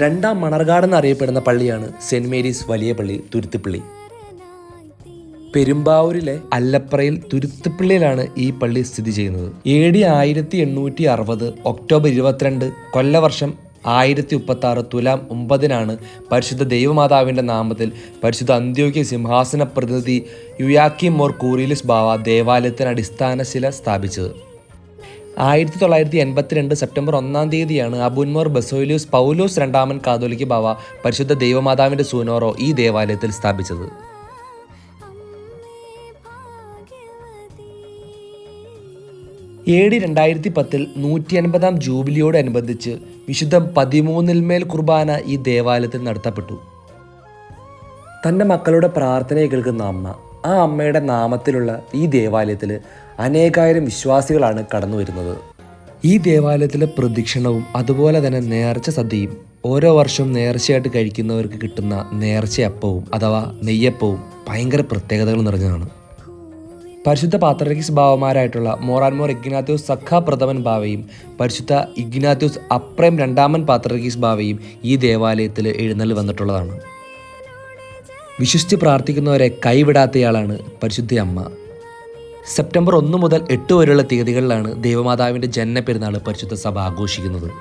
രണ്ടാം മണർകാട് എന്നറിയപ്പെടുന്ന പള്ളിയാണ് സെന്റ് മേരീസ് വലിയ പള്ളി തുരുത്തിപ്പള്ളി പെരുമ്പാവൂരിലെ അല്ലപ്രയിൽ തുരുത്തുപ്പള്ളിയിലാണ് ഈ പള്ളി സ്ഥിതി ചെയ്യുന്നത്. എ ഡി ആയിരത്തി എണ്ണൂറ്റി അറുപത് ഒക്ടോബർ ഇരുപത്തിരണ്ട് കൊല്ലവർഷം ആയിരത്തി മുപ്പത്തി ആറ് തുലാം ഒമ്പതിനാണ് പരിശുദ്ധ ദൈവമാതാവിന്റെ നാമത്തിൽ പരിശുദ്ധ അന്ത്യോക്യ സിംഹാസന പ്രതിനിധി യുയാക്കി മോർ കൂറിലിസ് ബാവ ദേവാലയത്തിന് അടിസ്ഥാന ശില സ്ഥാപിച്ചത്. ആയിരത്തി തൊള്ളായിരത്തി എൺപത്തിരണ്ട് സെപ്റ്റംബർ ഒന്നാം തീയതിയാണ് അബുൻമോർ ബസോയിലൂസ് പൗലോസ് രണ്ടാമൻ കാതോലിക്ക് ബാവ പരിശുദ്ധ ദൈവമാതാവിന്റെ സൂനോറോ ഈ ദേവാലയത്തിൽ സ്ഥാപിച്ചത്. എ രണ്ടായിരത്തി പത്തിൽ നൂറ്റി അൻപതാം ജൂബിലിയോടനുബന്ധിച്ച് വിശുദ്ധ പതിമൂന്നിൽമേൽ കുർബാന ഈ ദേവാലയത്തിൽ നടത്തപ്പെട്ടു. തന്റെ മക്കളുടെ പ്രാർത്ഥനയെ കേൾക്കുന്ന അമ്മ ആ അമ്മയുടെ നാമത്തിലുള്ള ഈ ദേവാലയത്തിൽ അനേകായിരം വിശ്വാസികളാണ് കടന്നു വരുന്നത്. ഈ ദേവാലയത്തിലെ പ്രദക്ഷിണവും അതുപോലെ തന്നെ നേർച്ച സദ്യയും ഓരോ വർഷവും നേർച്ചയായിട്ട് കഴിക്കുന്നവർക്ക് കിട്ടുന്ന നേർച്ചയപ്പവും അഥവാ നെയ്യപ്പവും ഭയങ്കര പ്രത്യേകതകൾ നിറഞ്ഞതാണ്. പരിശുദ്ധ പാത്രക്കിസ് ഭാവമാരായിട്ടുള്ള മോറാൻമോർ ഇഗ്നാത്യോസ് സഖ പ്രഥമൻ ഭാവയും പരിശുദ്ധ ഇഗ്നാത്യോസ് അപ്രേം രണ്ടാമൻ പാത്രക്കിസ് ഭാവയും ഈ ദേവാലയത്തിൽ എഴുന്നള്ളി വന്നിട്ടുള്ളതാണ്. വിശ്വസിച്ച് പ്രാർത്ഥിക്കുന്നവരെ കൈവിടാത്തയാളാണ് പരിശുദ്ധ അമ്മ. സെപ്റ്റംബർ ഒന്ന് മുതൽ എട്ട് വരെയുള്ള തീയതികളിലാണ് ദേവമാതാവിന്റെ ജനന പെരുന്നാൾ പരിശുദ്ധ സഭ ആഘോഷിക്കുന്നത്.